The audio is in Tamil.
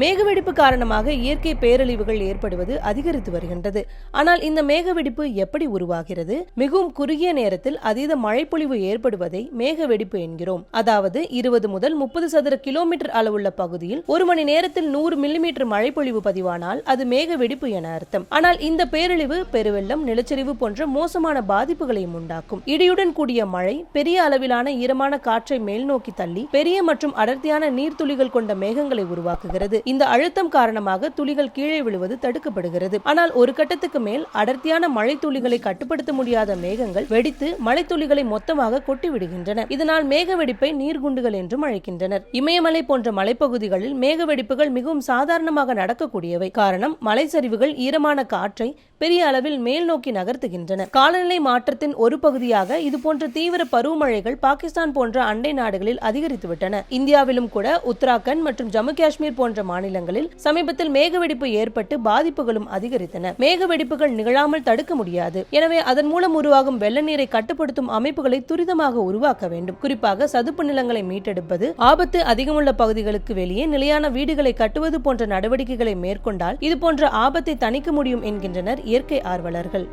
மேகவெடிப்பு காரணமாக இயற்கை பேரழிவுகள் ஏற்படுவது அதிகரித்து வருகின்றது. ஆனால் இந்த மேகவெடிப்பு எப்படி உருவாகிறது? மிகவும் குறுகிய நேரத்தில் அதீத மழைப்பொழிவு ஏற்படுவதை மேகவெடிப்பு என்கிறோம். அதாவது இருபது முதல் முப்பது சதுர கிலோமீட்டர் அளவுள்ள பகுதியில் ஒரு மணி நேரத்தில் நூறு மில்லிமீட்டர் மழைப்பொழிவு பதிவானால் அது மேகவெடிப்பு என அர்த்தம். ஆனால் இந்த பேரழிவு பெருவெள்ளம் நிலச்சரிவு போன்ற மோசமான பாதிப்புகளையும் உண்டாக்கும். இடியுடன் கூடிய மழை பெரிய அளவிலான ஈரமான காற்றை மேல் நோக்கி தள்ளி பெரிய மற்றும் அடர்த்தியான நீர்த்துளிகள் கொண்ட மேகங்களை உருவாக்குகிறது. இந்த அழுத்தம் காரணமாக துளிகள் கீழே விழுவது தடுக்கப்படுகிறது. ஆனால் ஒரு கட்டத்துக்கு மேல் அடர்த்தியான மழை துளிகளை கட்டுப்படுத்த முடியாத மேகங்கள் வெடித்து மழை துளிகளை மொத்தமாக கொட்டி விடுகின்றன இதனால் மேக வெடிப்பை நீர்குண்டுகள் என்றும் அழைக்கின்றனர். இமயமலை போன்ற மலைப்பகுதிகளில் மேக வெடிப்புகள் மிகவும் சாதாரணமாக நடக்கக்கூடியவை. காரணம் மலைச்சரிவுகள் ஈரமான காற்றை பெரிய அளவில் மேல் நோக்கி நகர்த்துகின்றன. காலநிலை மாற்றத்தின் ஒரு பகுதியாக இது போன்ற தீவிர பருவமழைகள் பாகிஸ்தான் போன்ற அண்டை நாடுகளில் அதிகரித்துவிட்டன. இந்தியாவிலும் கூட உத்தராகண்ட் மற்றும் ஜம்மு காஷ்மீர் போன்ற மாநிலங்களில் சமீபத்தில் மேகவெடிப்பு ஏற்பட்டு பாதிப்புகளும் அதிகரித்தன. மேகவெடிப்புகள் நிகழாமல் தடுக்க முடியாது. எனவே அதன் மூலம் உருவாகும் வெள்ள நீரை கட்டுப்படுத்தும் அமைப்புகளை துரிதமாக உருவாக்க வேண்டும். குறிப்பாக சதுப்பு நிலங்களை மீட்டெடுப்பது ஆபத்து அதிகமுள்ள பகுதிகளுக்கு வெளியே நிலையான வீடுகளை கட்டுவது போன்ற நடவடிக்கைகளை மேற்கொண்டால் இது போன்ற ஆபத்தை தணிக்க முடியும் என்கின்றனர் இயற்கை ஆர்வலர்கள்.